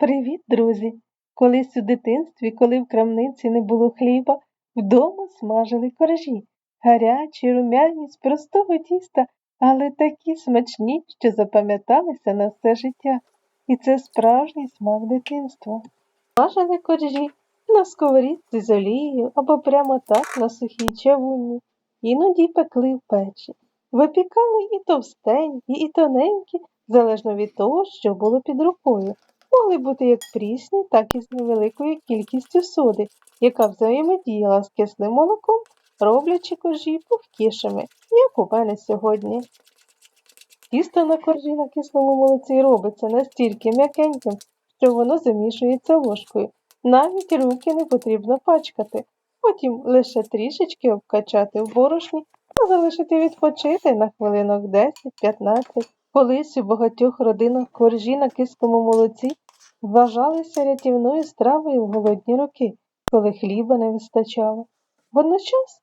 Привіт, друзі! Колись у дитинстві, коли в крамниці не було хліба, вдома смажили коржі, гарячі, румяні, з простого тіста, але такі смачні, що запам'яталися на все життя. І це справжній смак дитинства. Смажили коржі на сковорідці з олією або прямо так на сухій чавунні, іноді пекли в печі. Випікали і товстенькі, і тоненькі, залежно від того, що було під рукою могли бути як прісні, так і з невеликою кількістю соди, яка взаємодіяла з кислим молоком, роблячи коржі пухкішими, як у мене сьогодні. Тісто на коржі на кислому молоці робиться настільки м'якеньким, що воно замішується ложкою. Навіть руки не потрібно пачкати, потім лише трішечки обкачати в борошні та залишити відпочити на хвилинок 10-15. Колись у багатьох родинах коржі на кислому молоці вважалися рятівною стравою в голодні роки, коли хліба не вистачало. Водночас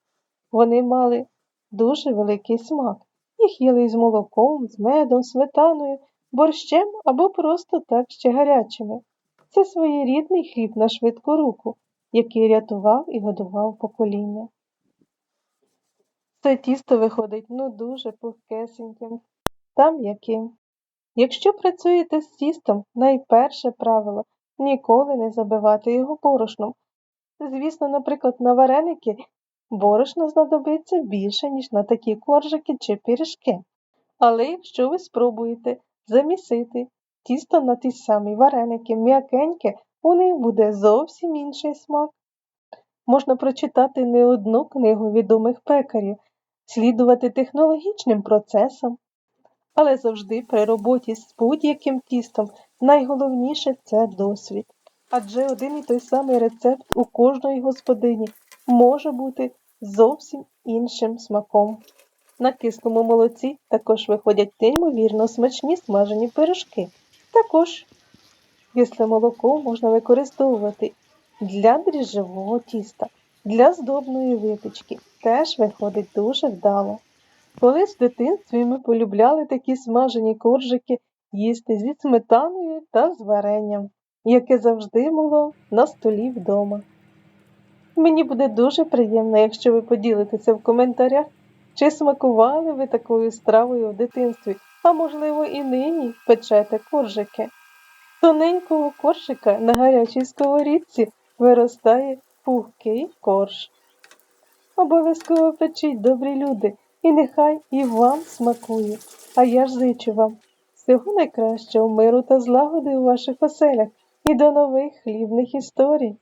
вони мали дуже великий смак. Їх їли з молоком, з медом, сметаною, борщем або просто так ще гарячими. Це своєрідний хліб на швидку руку, який рятував і годував покоління. Це тісто виходить ну дуже пухкесеньким та м'яким. Якщо працюєте з тістом, найперше правило ніколи не забивати його борошном. Звісно, наприклад, на вареники борошна знадобиться більше, ніж на такі коржики чи пиріжки. Але якщо ви спробуєте замісити тісто на ті самі вареники, м'якеньке, у них буде зовсім інший смак. Можна прочитати не одну книгу відомих пекарів, слідувати технологічним процесам, але завжди при роботі з будь-яким тістом найголовніше це досвід. Адже один і той самий рецепт у кожної господині може бути зовсім іншим смаком. На кислому молоці також виходять неймовірно смачні смажені пиріжки. Також кисле молоко можна використовувати для дріжджового тіста, для здобної випічки. Теж виходить дуже вдало. Колись в дитинстві ми полюбляли такі смажені коржики їсти зі сметаною та з варенням, яке завжди було на столі вдома. Мені буде дуже приємно, якщо ви поділитеся в коментарях, чи смакували ви такою стравою в дитинстві, а можливо і нині печете коржики. Тоненького коржика на гарячій сковорідці виростає пухкий корж. Обов'язково печіть, добрі люди, і нехай і вам смакує. А я ж зичу вам всього найкращого миру та злагоди у ваших оселях і до нових хлібних історій.